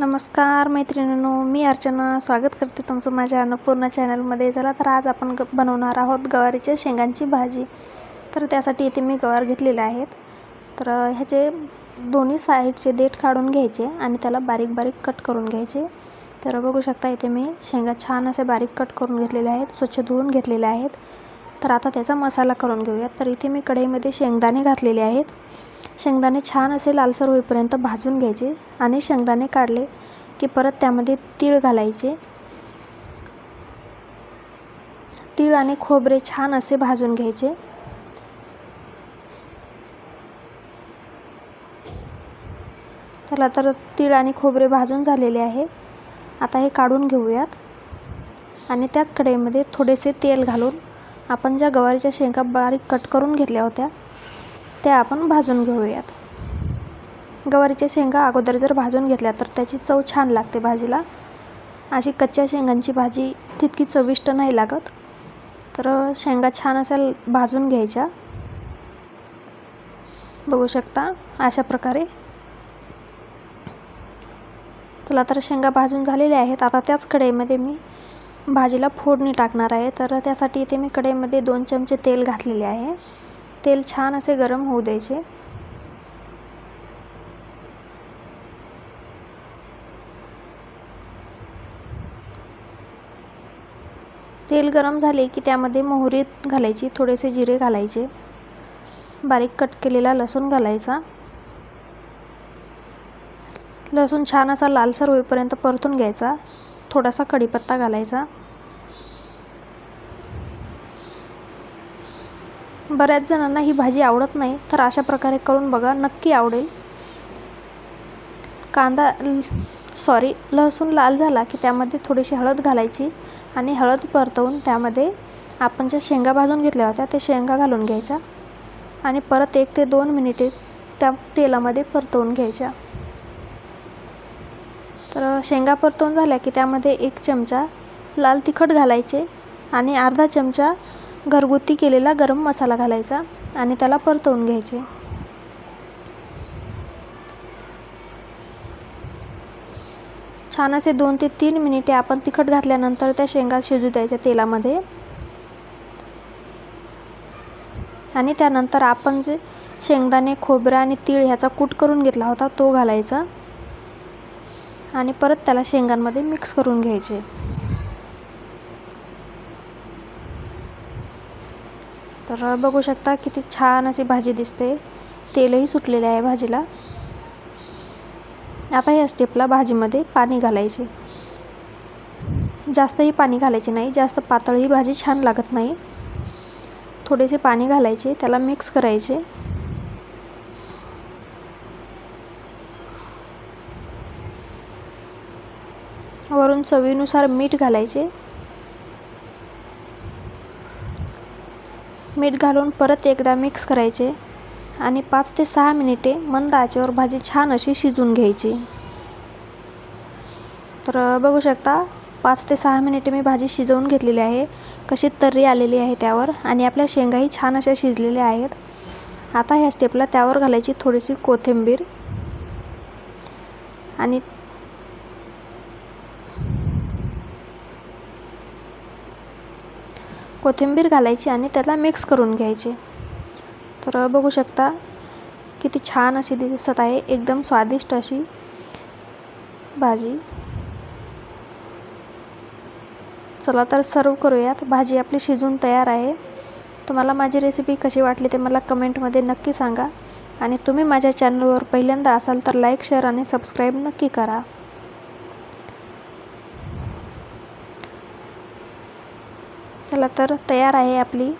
नमस्कार मैत्रिणींनो मी अर्चना. स्वागत करते तुमचं माझ्या अन्नपूर्णा चॅनलमध्ये. चला तर आज आपण ग बनवणार आहोत गवारीच्या शेंगांची भाजी. तर त्यासाठी इथे मी गवार घेतलेले आहेत. तर ह्याचे दोन्ही साईडचे देठ काढून घ्यायचे आणि त्याला बारीक बारीक कट करून घ्यायचे. तर बघू शकता इथे मी शेंगा छान असे बारीक कट करून घेतलेले आहेत स्वच्छ धुवून घेतलेले आहेत. तर आता त्याचा मसाला करून घेऊयात. तर इथे मी कढईमध्ये शेंगदाणे घातलेले आहेत. शेंगदाणे छान असे लालसर होईपर्यंत भाजून घ्यायचे आणि शेंगदाणे काढले की परत त्यामध्ये तीळ घालायचे. तीळ आणि खोबरे छान असे भाजून घ्यायचे. त्याला तर तीळ आणि खोबरे भाजून झालेले आहे. आता हे काढून घेऊयात. आणि त्याच कढईमध्ये थोडेसे तेल घालून आपण ज्या गवारीच्या शेंगा बारीक कट करून घेतल्या होत्या त्या आपण भाजून घेऊयात. गवारीच्या शेंगा अगोदर जर भाजून घेतल्या तर त्याची चव छान लागते भाजीला. अशी कच्च्या शेंगांची भाजी तितकी चविष्ट नाही लागत. तर शेंगा छान अशा भाजून घ्यायच्या. बघू शकता अशा प्रकारे. चला तर शेंगा भाजून झालेल्या आहेत. आता त्याच कढईमध्ये मी भाजीला फोडणी टाकणार आहे. तर त्यासाठी इथे मी कढईमध्ये दोन चमचे तेल घातलेले आहे. तेल छान असे गरम होऊ द्यायचे. तेल गरम झाले की त्यामध्ये मोहरी घालायची थोडेसे जिरे घालायचे. बारीक कट केलेला लसूण घालायचा. लसूण छान असा लालसर होईपर्यंत परतून घ्यायचा. थोडासा कढीपत्ता घालायचा. बऱ्याच जणांना ही भाजी आवडत नाही तर अशा प्रकारे करून बघा नक्की आवडेल. कांदा सॉरी लसूण लाल झाला की त्यामध्ये थोडीशी हळद घालायची आणि हळद परतवून त्यामध्ये आपण ज्या शेंगा भाजून घेतल्या होत्या त्या शेंगा घालून घ्यायच्या आणि परत एक ते दोन मिनिटे त्या तेलामध्ये परतवून घ्यायच्या. तर शेंगा परतवून झाल्या की त्यामध्ये एक चमचा लाल तिखट घालायचे आणि अर्धा चमचा घरगुती केलेला गरम मसाला घालायचा आणि त्याला परतवून घ्यायचे. छान असे दोन ते तीन मिनिटे आपण तिखट घातल्यानंतर त्या शेंगा शिजू द्यायच्या तेलामध्ये. आणि त्यानंतर आपण जे शेंगदाणे खोबरं आणि तीळ ह्याचा कूट करून घेतला होता तो घालायचा. आणि परत त्याला शेंगांमध्ये मिक्स करून घ्यायचे. तर बघू शकता किती छान अशी भाजी दिसते. तेलही सुटलेले आहे भाजीला. आता या स्टेपला भाजीमध्ये पाणी घालायचे. जास्तही पाणी घालायचे नाही जास्त पातळ ही भाजी छान लागत नाही. थोडेसे पाणी घालायचे त्याला मिक्स करायचे. वरून चवीनुसार मीठ घालायचे. मीठ घालून परत एकदा मिक्स करायचे आणि पाच ते सहा मिनिटे मंद आचेवर भाजी छान अशी शिजून घ्यायची. तर बघू शकता पाच ते सहा मिनिटे मी भाजी शिजवून घेतलेली आहे. कशी तर्री आलेली आहे त्यावर आणि आपल्या शेंगाही छान अशा शिजलेल्या आहेत. आता ह्या स्टेपला त्यावर घालायची थोडीशी कोथिंबीर आणि कोथिंबीर घालायची आणि त्याला मिक्स करून घ्यायचे. तर बघू शकता किती छान अशी दिसत आहे एकदम स्वादिष्ट अशी भाजी. चला तर सर्व करूयात. भाजी आपली शिजून तयार आहे. तुम्हाला माझी रेसिपी कशी वाटली ते मला कमेंटमध्ये नक्की सांगा. आणि तुम्ही माझ्या चॅनलवर पहिल्यांदा असाल तर लाईक शेअर आणि सबस्क्राईब नक्की करा. चला तर तयार आहे आपली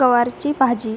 गवारची भाजी.